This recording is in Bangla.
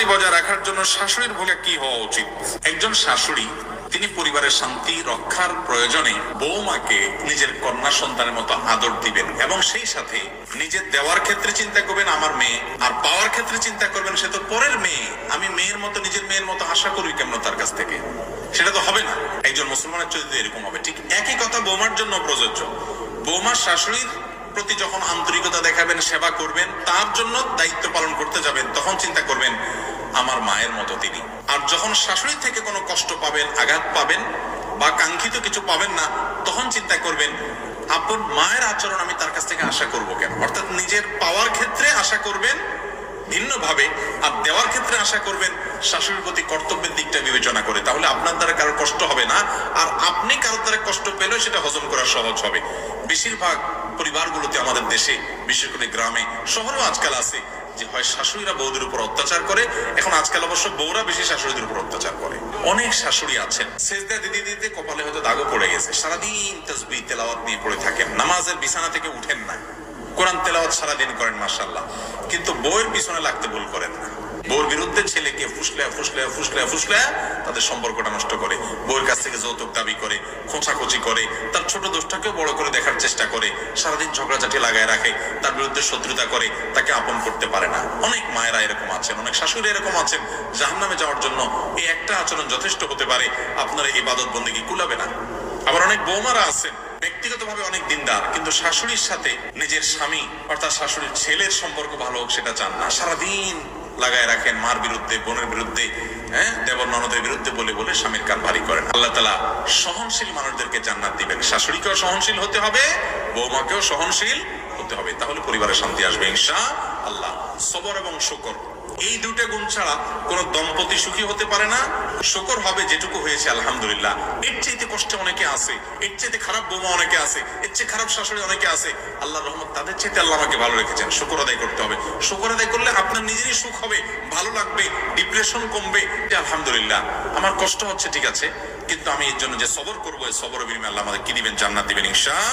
শান্তি বজায় রাখার জন্য শাশুড়ির ভূমিকা কি হওয়া উচিত? একজন শাশুড়ি, তিনি পরিবারের শান্তি রক্ষার প্রয়োজনে বৌমাকে নিজের কন্যা সন্তানের মতো আদর দিবেন এবং সেই সাথে নিজের দেওয়ার ক্ষেত্রে চিন্তা করবেন, আমার মেয়ে, আর পাওয়ার ক্ষেত্রে চিন্তা করবেন, সে তো পরের মেয়ে। আমি মেয়ের মতো, নিজের মেয়ের মতো আশা করি কেমন তার কাছ থেকে? সেটা তো হবে না। একজন মুসলমানের চরিত্র এরকম হবে। ঠিক একই কথা বৌমার জন্য প্রযোজ্য। বৌমার শাশুড়ির প্রতি যখন আন্তরিকতা দেখাবেন, সেবা করবেন, তার জন্য দায়িত্ব পালন করতে যাবেন, তখন চিন্তা করবেন, আমার মায়ের মতো তিনি। আর যখন শাশুড়ি থেকে কোনো কষ্ট পাবেন, আঘাত পাবেন বা কাঙ্ক্ষিত কিছু পাবেন না, তখন চিন্তা করবেন আপন মায়ের আচরণ আমি তার কাছ থেকে আশা করব কেন? অর্থাৎ নিজের পাওয়ার ক্ষেত্রে আশা করবেন ভিন্নভাবে, আর দেওয়ার ক্ষেত্রে আশা করবেন শাশুড়ির প্রতি কর্তব্যের দিকটা বিবেচনা করে। তাহলে আপনার দ্বারা কারোর কষ্ট হবে না, আর আপনি কারোর দ্বারা কষ্ট পেলেও সেটা হজম করা সহজ হবে। বেশিরভাগ পরিবারগুলোতে আমাদের দেশে, বিশেষ করে গ্রামে, শহরেও আজকাল আছে যে হয় শাশুড়িরা বৌদের উপর অত্যাচার করে, এখন আজকাল অবশ্য বউরা বেশি শাশুড়িদের উপর অত্যাচার করে। অনেক শাশুড়ি আছেন। সেজদা দিদি দিতে কপালে হয়তো দাগও পড়ে গেছে। সারাদিন তসবি তেলাওয়াত নিয়ে পড়ে থাকেন। নামাজের বিছানা থেকে উঠেন না। কোরআন তেলাওয়াত সারাদিন করেন মাশাল্লাহ কিন্তু বউয়ের পিছনে লাগতে ভুল করেন না। বউর বিরুদ্ধে ছেলেকে ফুসলে ফুসলে ফুসলে ফুসলে তাদের সম্পর্কটা নষ্ট করে। বউয়ের কাছ থেকে যৌতুক দাবি করে। খোঁচাখুচি করে। তার ছোট দোষটাকেও বড় করে দেখার চেষ্টা করে। সারাদিন ঝগড়াঝাটি লাগায় রাখে। তার বিরুদ্ধে শত্রুতা করে। তাকে আপন করতে পারে না। অনেক মায়েরা এরকম আছেন, অনেক শাশুড়ি এরকম আছেন। জাহান্নামে যাওয়ার জন্য এই একটা আচরণ যথেষ্ট হতে পারে। আপনার এই বাদত বন্দিকে কুলাবে না? আবার অনেক বৌমারা আছেন, ব্যক্তিগতভাবে অনেক দিনদার, কিন্তু শাশুড়ির সাথে নিজের স্বামী অর্থাৎ শাশুড়ির ছেলের সম্পর্ক ভালো হোক সেটা চান না। সারাদিন লাগায় রাখেন মার বিরুদ্ধে, বোনের বিরুদ্ধে। হ্যাঁ দেবর ননদের বিরুদ্ধে বলে বলে স্বামীর কান ভারী করেন। আল্লাহ তালা সহনশীল মানুষদেরকে জান্নাত দিবেন। শাশুড়িকেও সহনশীল হতে হবে বৌমাকেও সহনশীল হতে হবে। তাহলে পরিবারে শান্তি আসবে ইনশা আল্লাহ সবর এবং শুকর। এই দুটো গুণ ছাড়া কোন দম্পতি সুখী হতে পারে না। শুকর হবে যেটুকু হয়েছে, আলহামদুলিল্লাহ। এর চাইতে কষ্টে অনেকে আছে, এর চাইতে খারাপ বৌমা অনেকে আছে, এর চেয়ে খারাপ শাশুড়ি অনেকে আছে। আল্লাহ রহমত তাদের চাইতে আল্লাহ আমাকে ভালো রেখেছেন, শুকর আদায় করতে হবে। শুকর আদায় করলে আপনার নিজেরই সুখ হবে, ভালো লাগবে ডিপ্রেশন কমবে, যে আলহামদুলিল্লাহ, আমার কষ্ট হচ্ছে, ঠিক আছে। কিন্তু আমি এর জন্য যে সবর করব, এই সবর বিনিময়ে আল্লাহ আমাদের কি দিবেন? জান্নাত দিবেন, ইনশা